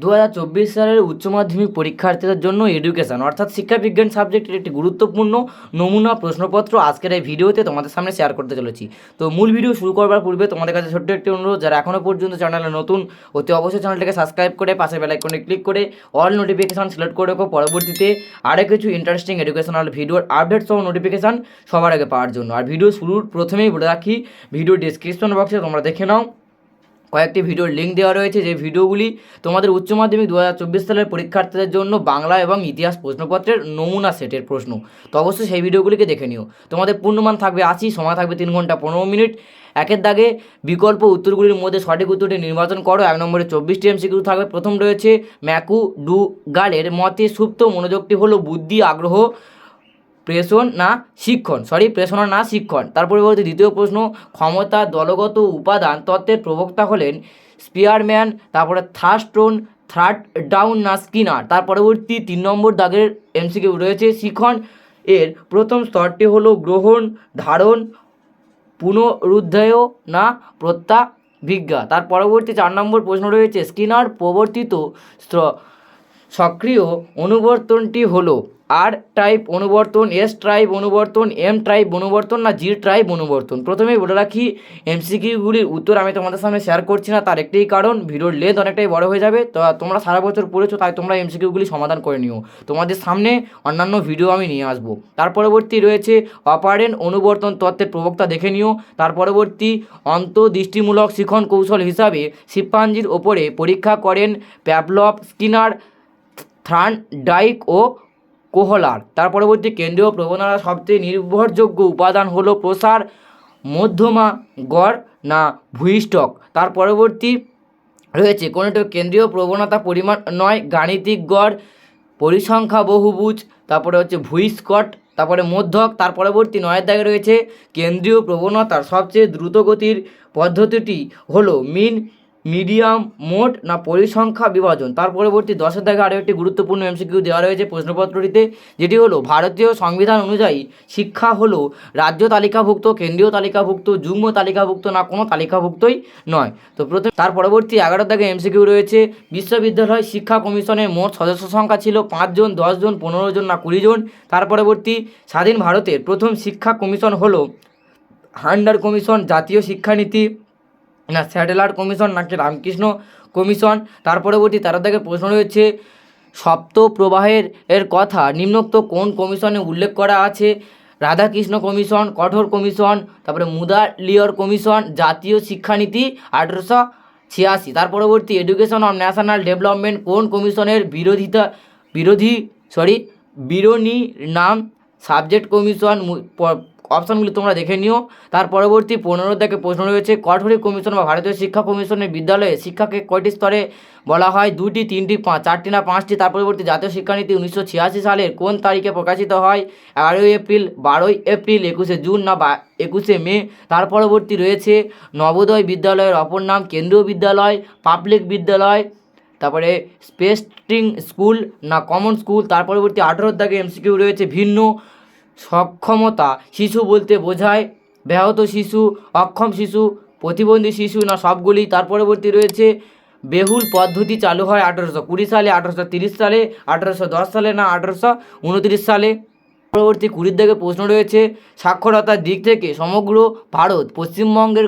দু হাজার চব্বিশ সালের উচ্চ মাধ্যমিক পরীক্ষার্থীদের জন্য এডুকেশন অর্থাৎ শিক্ষাবিজ্ঞান সাবজেক্টের একটি গুরুত্বপূর্ণ নমুনা প্রশ্নপত্র আজকের এই ভিডিওতে তোমাদের সামনে শেয়ার করতে চলেছি। তো মূল ভিডিও শুরু করবার পূর্বে তোমাদের কাছে ছোট্ট একটি অনুরোধ, যারা এখনও পর্যন্ত চ্যানেলে নতুন, অতি অবশ্যই চ্যানেলটাকে সাবস্ক্রাইব করে পাশে বেলাইকনে ক্লিক করে অল নোটিফিকেশান সিলেক্ট করে রেখো। পরবর্তীতে আরও কিছু ইন্টারেস্টিং এডুকেশনাল ভিডিওর আপডেট সহ নোটিফিকেশান সবার আগে পাওয়ার জন্য। আর ভিডিও শুরুর প্রথমেই বলে রাখি ভিডিও ডিসক্রিপশন বক্সে তোমরা দেখে নাও। কয়েকটি ভিডিওর লিঙ্ক দেওয়া রয়েছে, যে ভিডিওগুলি তোমাদের উচ্চ মাধ্যমিক দু হাজার চব্বিশ সালের পরীক্ষার্থীদের জন্য বাংলা এবং ইতিহাস প্রশ্নপত্রের নমুনা সেটের প্রশ্ন। তো অবশ্যই সেই ভিডিওগুলিকে দেখে নিও। তোমাদের পূর্ণমান থাকবে আশি, সময় থাকবে তিন ঘণ্টা পনেরো মিনিট। একের দাগে বিকল্প উত্তরগুলির মধ্যে সঠিক উত্তরটি নির্বাচন করো। এক নম্বরে চব্বিশটি এমসিকিউ থাকবে। প্রথম রয়েছে ম্যাকু ডু গালের মতে সুপ্ত মনোযোগটি হলো বুদ্ধি, আগ্রহ। প্রেষণ না শিক্ষণ? সরি প্রেষণা না শিক্ষণ। তার পরিবর্তে দ্বিতীয় প্রশ্ন, ক্ষমতা, দলগত উপাদান, তত্ত্বের প্রবক্তা হলেন স্পিয়ারম্যান তারপরে থার্স্টোন থার্ড ডাউন না স্কিনার তার পরবর্তী তিন নম্বর দাগের এমসিকিউ রয়েছে শিখন। এর প্রথম স্তরটি হলো গ্রহণ, ধারণ, পুনরুদ্ধেয় না প্রত্যাভিজ্ঞা। তার পরবর্তী চার নম্বর প্রশ্ন রয়েছে স্কিনার প্রবর্তিত সক্রিয় অনুবর্তনটি হলো আর টাইপ অনুবর্তন, এস টাইপ অনুবর্তন, এম টাইপ অনুবর্তন না জি টাইপ অনুবর্তন। প্রথমেই বলে রাখি, এমসিকিউগুলির উত্তর আমি তোমাদের সামনে শেয়ার করছি না, তার একটাই কারণ, ভিডিওর লেন্থ অনেকটাই বড় হয়ে যাবে, তো তোমরা সারা বছর পড়েছো, তাই তোমরা এমসিকিউগুলি সমাধান করে নিও। তোমাদের সামনে অন্যান্য ভিডিও আমি নিয়ে আসব। তার পরবর্তী রয়েছে অপারেন্ট অনুবর্তন তত্ত্বের প্রবক্তা দেখে নিও। তার পরবর্তী অন্তদৃষ্টিমূলক শিখন কৌশল হিসাবে শিম্পাঞ্জির ওপরে পরীক্ষা করেন প্যাভলভ স্কিনার, থ্রান ডাইক ও কোহলার। তার পরবর্তী কেন্দ্রীয় প্রবণতার সবচেয়ে নির্ভরযোগ্য উপাদান হলো প্রসার, মধ্যমা, গড় না ভূইষ্টক তার পরবর্তী রয়েছে কোনোটা কেন্দ্রীয় প্রবণতা পরিমাণ নয়, গাণিতিক গড়, পরিসংখ্যা বহুভুজ, তারপরে হচ্ছে ভূইস্কট তারপরে মধ্যক। তার পরবর্তী নয়ের দাগে রয়েছে কেন্দ্রীয় প্রবণতার সবচেয়ে দ্রুতগতির পদ্ধতিটি হলো মিন মিডিয়াম, মোট না পরিসংখ্যা বিভাজন? তার পরবর্তী দশের দাগে আরও একটি গুরুত্বপূর্ণ এমসিকিউ দেওয়া রয়েছে প্রশ্নপত্রটিতে, যেটি হলো, ভারতীয় সংবিধান অনুযায়ী শিক্ষা হলো রাজ্য তালিকাভুক্ত, কেন্দ্রীয় তালিকাভুক্ত, যুগ্ম তালিকাভুক্ত না কোনো তালিকাভুক্তই নয়। তো প্রথম, তার পরবর্তী এগারো দাগে এমসিকিউ রয়েছে, বিশ্ববিদ্যালয় শিক্ষা কমিশনের মোট সদস্য সংখ্যা ছিল পাঁচজন দশজন পনেরো জন না কুড়ি জন। তার পরবর্তী স্বাধীন ভারতের প্রথম শিক্ষা কমিশন হলো, হান্ডার কমিশন, জাতীয় শিক্ষানীতি। না স্যাটেলাইট কমিশন নাকি রামকৃষ্ণ কমিশন? তার পরবর্তী তারা থেকে প্রশ্ন রয়েছে সপ্ত প্রবাহের এর কথা নিম্নোক্ত কোন কমিশনে উল্লেখ করা আছে? রাধাকৃষ্ণ কমিশন, কঠোর কমিশন, তারপরে মুদালিয়র কমিশন, জাতীয় শিক্ষানীতি আঠেরোশো ছিয়াশি। তার পরবর্তী এডুকেশন অফ ন্যাশনাল ডেভেলপমেন্ট কোন কমিশনের বিরোধিতা, বিরোধী, সরি, বিরোধী নাম? সাবজেক্ট কমিশন অপশানগুলি তোমরা দেখে নিও। তার পরবর্তী পনেরো থেকে প্রশ্ন রয়েছে, কঠোরী কমিশন বা ভারতীয় শিক্ষা কমিশনের বিদ্যালয়ে শিক্ষাকে কয়টি স্তরে বলা হয়? দুটি তিনটি, পাঁচ, চারটি না পাঁচটি? তার পরবর্তী জাতীয় শিক্ষানীতি উনিশশো ছিয়াশি সালের কোন তারিখে প্রকাশিত হয়? এগারোই এপ্রিল, বারোই এপ্রিল, একুশে জুন না বা একুশে মে? তার পরবর্তী রয়েছে, নবোদয় বিদ্যালয়ের অপর নাম কেন্দ্রীয় বিদ্যালয়, পাবলিক বিদ্যালয়, তারপরে স্পেস্টিং স্কুল না কমন স্কুল? তার পরবর্তী আঠেরোর দাগে এমসিকিউ রয়েছে, ভিন্ন। সক্ষমতা শিশু বলতে বোঝায়। ব্যাহত শিশু, অক্ষম শিশু, প্রতিবন্ধী শিশু না সবগুলি। তার পরবর্তী রয়েছে, বেহুল পদ্ধতি চালু হয় আঠেরোশো কুড়ি সালে, আঠেরোশো তিরিশ সালে, আঠেরোশো দশ সালে না আঠেরোশো উনত্রিশ সালে। পরবর্তী কুড়ির দিকে প্রশ্ন রয়েছে, সাক্ষরতার দিক থেকে সমগ্র ভারত পশ্চিমবঙ্গের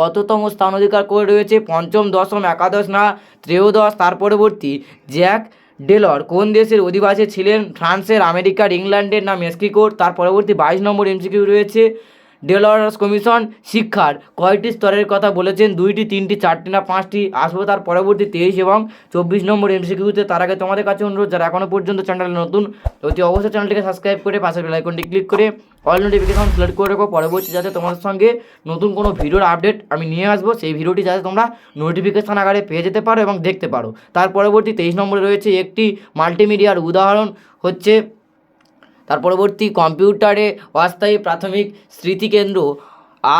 কততম স্থান অধিকার করে রয়েছে? পঞ্চম, দশম, একাদশ না ত্রয়োদশ? তার পরবর্তী জ্যাক ডেলর, কোন দেশের অধিবাসী ছিলেন? ফ্রান্সের, আমেরিকার, ইংল্যান্ডের, না মেক্সিকোর? তার পরবর্তী বাইশ নম্বর এমসিকিউ রয়েছে। ডেলরাস কমিশন শিক্ষার কয়টি স্তরের কথা বলেছেন? দুইটি, তিনটি, চারটি, না পাঁচটি? আসব তার পরবর্তী তেইশ এবং চব্বিশ নম্বর এমসিকিউতে। তার আগে তোমাদের কাছে অনুরোধ, যারা এখনও পর্যন্ত চ্যানেলে নতুন অতি অবশ্যই চ্যানেলটিকে সাবস্ক্রাইব করে পাশের বেলাইকনটি ক্লিক করে অল নোটিফিকেশন সিলেক্ট করে রাখো। পরবর্তী যাতে তোমাদের সঙ্গে নতুন কোনো ভিডিওর আপডেট আমি নিয়ে আসব, সেই ভিডিওটি যাতে তোমরা নোটিফিকেশন আকারে পেয়ে যেতে পারো এবং দেখতে পারো। তার পরবর্তী তেইশ নম্বরে রয়েছে একটি মাল্টিমিডিয়ার উদাহরণ, হচ্ছে তার পরবর্তী কম্পিউটারে অস্থায়ী প্রাথমিক স্মৃতিকেন্দ্র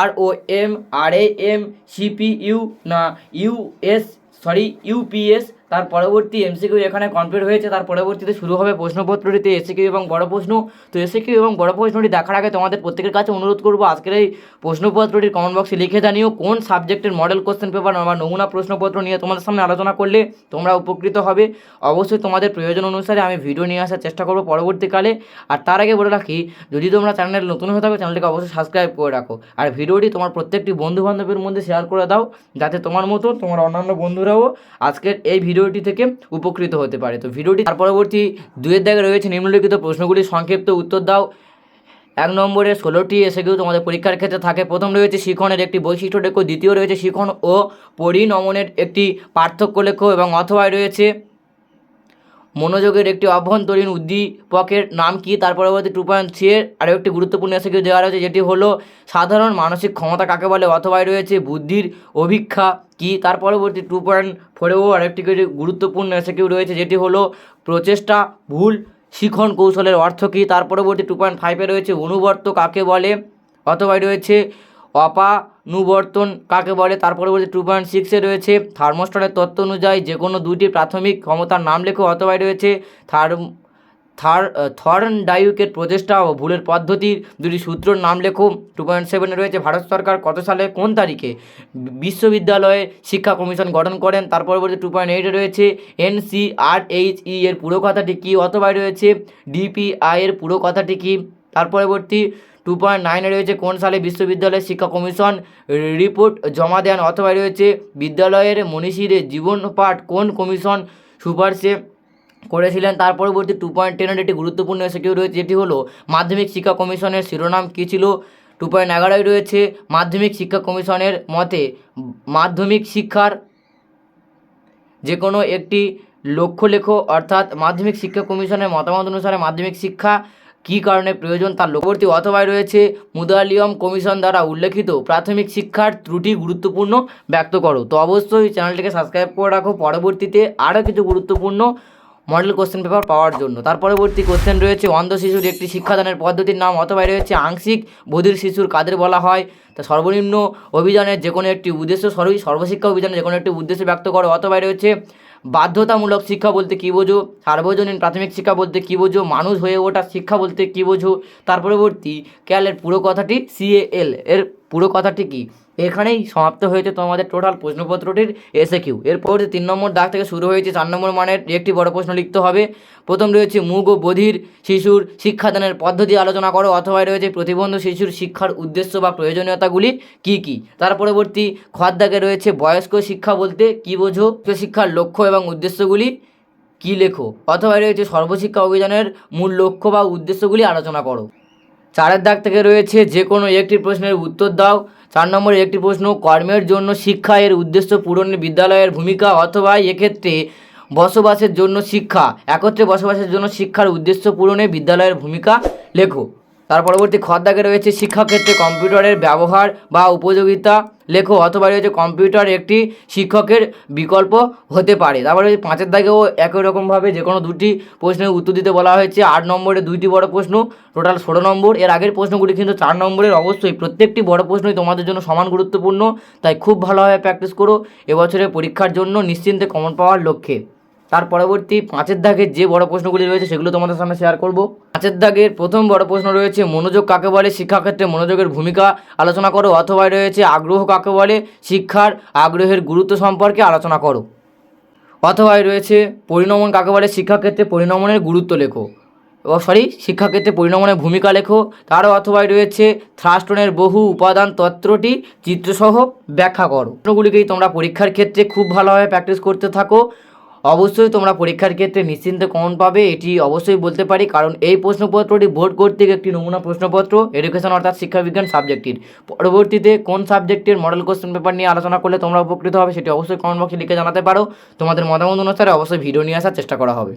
R O M R A M CPU না ইউএস সরি ইউপিএস তার পরবর্তী এমসিকিউ এখানে কমপ্লিট হয়েছে, তার পরবর্তীতে শুরু হবে প্রশ্নপত্রটিতে এসিকিউ এবং বড় প্রশ্ন। তো এসিকিউ এবং বড় প্রশ্নটি দেখার আগে তোমাদের প্রত্যেকের কাছে অনুরোধ করব, আজকের এই প্রশ্নপত্রটির কমেন্ট বক্সে লিখে জানিও কোন সাবজেক্টের মডেল কোশ্চেন পেপার বা নমুনা প্রশ্নপত্র নিয়ে তোমাদের সামনে আলোচনা করলে তোমরা উপকৃত হবে। অবশ্যই তোমাদের প্রয়োজন অনুসারে আমি ভিডিও নিয়ে আসার চেষ্টা করব পরবর্তীকালে। আর তার আগে বলে রাখি, যদি তোমরা চ্যানেল নতুন হয়ে থাকো চ্যানেলটিকে অবশ্যই সাবস্ক্রাইব করে রাখো। আর ভিডিওটি তোমার প্রত্যেকটি বন্ধু বান্ধবের মধ্যে শেয়ার করে দাও, যাতে তোমার মতো তোমার অন্যান্য বন্ধুরাও আজকের এই ভিডিওটি থেকে উপকৃত হতে পারে। তো ভিডিওটি তার পরবর্তী দুয়ের দাগে রয়েছে নিম্নলিখিত প্রশ্নগুলি, সংক্ষিপ্ত উত্তর দাও। এক নম্বরে, ষোলোটি এসে কেউ তোমাদের পরীক্ষার ক্ষেত্রে থাকে। প্রথম রয়েছে শিখনের একটি বৈশিষ্ট্য লেখো, দ্বিতীয় রয়েছে শিখন ও পরিণমনের একটি পার্থক্য লেখো এবং অথবায় রয়েছে মনোযোগের একটি অভ্যন্তরীণ উদ্দীপকের নাম কি? তার পরবর্তী টু পয়েন্ট থ্রি এর আরও একটি গুরুত্বপূর্ণ এসে দেওয়া রয়েছে, যেটি হলো, সাধারণ মানসিক ক্ষমতা কাকে বলে? অথবায় রয়েছে, বুদ্ধির অভিক্ষা কি তার পরবর্তী টু পয়েন্ট ফোরেও আরেকটি গুরুত্বপূর্ণ এসে কেউ রয়েছে, যেটি হলো প্রচেষ্টা, ভুল, শিখন কৌশলের অর্থ কী? তার পরবর্তী টু পয়েন্ট ফাইভে রয়েছে অনুবর্ত কাকে বলে? অথবা রয়েছে অপানুবর্তন কাকে বলে? তার পরবর্তী টু পয়েন্ট সিক্সে রয়েছে থার্মোস্টারের তত্ত্ব অনুযায়ী যে কোনো দুটি প্রাথমিক ক্ষমতার নাম লেখো অথবায় রয়েছে থার্ম থার থর্ন ডাইউকের প্রচেষ্টা ও ভুলের পদ্ধতির দুটি সূত্রর নাম লেখো। টু পয়েন্ট সেভেনে রয়েছে, ভারত সরকার কত সালে কোন তারিখে বিশ্ববিদ্যালয়ে শিক্ষা কমিশন গঠন করেন? তার পরবর্তী টু পয়েন্ট এইটে রয়েছে এনসিআরএইচই এর পুরো কথাটি কী? অথবা রয়েছে, ডিপিআই এর পুরো কথাটি কী? তার পরবর্তী টু পয়েন্ট নাইনে রয়েছে, কোন সালে বিশ্ববিদ্যালয়ের শিক্ষা কমিশন রিপোর্ট জমা দেন? অথবা রয়েছে, বিদ্যালয়ের মনীষীদের জীবন পাঠ কোন কমিশন সুপারিশে করেছিলেন। তার পরবর্তী টু পয়েন্ট টেনের একটি গুরুত্বপূর্ণ এসেকিউ রয়েছে, যেটি হলো মাধ্যমিক শিক্ষা কমিশনের শিরোনাম কী ছিল? টু পয়েন্ট এগারোয় রয়েছে, মাধ্যমিক শিক্ষা কমিশনের মতে মাধ্যমিক শিক্ষার যে কোনো একটি লক্ষ্য লেখো অর্থাৎ মাধ্যমিক শিক্ষা কমিশনের মতামত অনুসারে মাধ্যমিক শিক্ষা কী কারণে প্রয়োজন তার লক্ষ্যবর্তী অথবায় রয়েছে, মুদালিয়ম কমিশন দ্বারা উল্লেখিত প্রাথমিক শিক্ষার ত্রুটি গুরুত্বপূর্ণ ব্যক্ত করো। তো অবশ্যই চ্যানেলটিকে সাবস্ক্রাইব করে রাখো। পরবর্তীতে আরও কিছু গুরুত্বপূর্ণ মডেল কোশ্চেন পেপার পাওয়ার জন্য। তার পরবর্তী কোশ্চেন রয়েছে, অন্ধ শিশুর একটি শিক্ষাদানের পদ্ধতির নাম, অথবা রয়েছে আংশিক বধির শিশুর কাদের বলা হয়? তা সর্বনিম্ন অভিযানের যে কোনো একটি উদ্দেশ্য সর্বই সর্বশিক্ষা অভিযানের যে কোনো একটি উদ্দেশ্য ব্যক্ত করো, অথবা রয়েছে বাধ্যতামূলক শিক্ষা বলতে কী বোঝো? সার্বজনীন প্রাথমিক শিক্ষা বলতে কী বোঝো? মানুষ হয়ে ওঠা শিক্ষা বলতে কী বোঝো? তার পরবর্তী ক্যালের পুরো কথাটি সিএএল এর পুরো কথাটি কী? এখানেই সমাপ্ত হয়েছে তোমাদের টোটাল প্রশ্নপত্রটির এসে কিউ এরপর তিন নম্বর দাগ থেকে শুরু হয়েছে চার নম্বর মানের একটি বড় প্রশ্ন লিখতে হবে। প্রথম রয়েছে মুগ ও বধির শিশুর শিক্ষাদানের পদ্ধতি আলোচনা করো, অথবা রয়েছে প্রতিবন্ধ শিশুর শিক্ষার উদ্দেশ্য বা প্রয়োজনীয়তাগুলি কি কি? তার পরবর্তী দাগে রয়েছে বয়স্ক শিক্ষা বলতে কি বোঝো? শিক্ষার লক্ষ্য এবং উদ্দেশ্যগুলি কি লেখো? অথবা রয়েছে সর্বশিক্ষা অভিযানের মূল লক্ষ্য বা উদ্দেশ্যগুলি আলোচনা করো। চারের দাগ থেকে রয়েছে যে কোনো একটি প্রশ্নের উত্তর দাও। চার নম্বরের একটি প্রশ্ন, কর্মের জন্য শিক্ষা এর উদ্দেশ্য পূরণে বিদ্যালয়ের ভূমিকা অথবা এক্ষেত্রে বসবাসের জন্য শিক্ষা। একত্রে বসবাসের জন্য শিক্ষার উদ্দেশ্য পূরণে বিদ্যালয়ের ভূমিকা লেখো। তার পরবর্তী খদ্দাকে রয়েছে শিক্ষাক্ষেত্রে কম্পিউটারের ব্যবহার বা উপযোগিতা লেখো অথবা রয়েছে কম্পিউটার একটি শিক্ষকের বিকল্প হতে পারে। তারপরে পাঁচের দাগেও একই রকমভাবে যে কোনো দুটি প্রশ্নের উত্তর দিতে বলা হয়েছে। আট নম্বরে দুইটি বড় প্রশ্ন, টোটাল ষোলো নম্বর। এর আগের প্রশ্নগুলি কিন্তু চার নম্বরের অবশ্যই প্রত্যেকটি বড় প্রশ্নই তোমাদের জন্য সমান গুরুত্বপূর্ণ, তাই খুব ভালোভাবে প্র্যাকটিস করো। এবছরের পরীক্ষার জন্য নিশ্চিন্তে কমন পাওয়ার লক্ষ্যে। তার পরবর্তী পাঁচের দাগের যে বড় প্রশ্নগুলি রয়েছে সেগুলো তোমাদের সামনে শেয়ার করব। পাঁচের দাগের প্রথম বড় প্রশ্ন রয়েছে, মনোযোগ কাকে বলে? শিক্ষাক্ষেত্রে মনোযোগের ভূমিকা আলোচনা করো। অথবা রয়েছে, আগ্রহ কাকে বলে? শিক্ষার আগ্রহের গুরুত্ব সম্পর্কে আলোচনা করো। অথবা রয়েছে, পরিণমন কাকে বলে? শিক্ষাক্ষেত্রে পরিণমনের গুরুত্ব লেখো। ও সরি শিক্ষাক্ষেত্রে পরিণমনের ভূমিকা লেখো। তারও অথবা রয়েছে থ্রাস্টনের বহু উপাদান তত্ত্বটি চিত্রসহ ব্যাখ্যা করো। প্রশ্নগুলিকেই তোমরা পরীক্ষার ক্ষেত্রে খুব ভালোভাবে প্র্যাকটিস করতে থাকো। অবশ্যই তোমরা পরীক্ষার ক্ষেত্রে নিশ্চিন্তে কমন পাবে, এটি অবশ্যই বলতে পারি, কারণ এই প্রশ্নপত্রটি বোর্ড কর্তৃক একটি নমুনা প্রশ্নপত্র এডুকেশন অর্থাৎ শিক্ষাবিজ্ঞান সাবজেক্টটির পরবর্তীতে কোন সাবজেক্টের মডেল কোশ্চেন পেপার নিয়ে আলোচনা করলে তোমরা উপকৃত হবে, সেটি অবশ্যই কমেন্ট বক্সে লিখে জানাতে পারো। তোমাদের মতামত অনুসারে অবশ্যই ভিডিও নিয়ে আসার চেষ্টা করা হবে।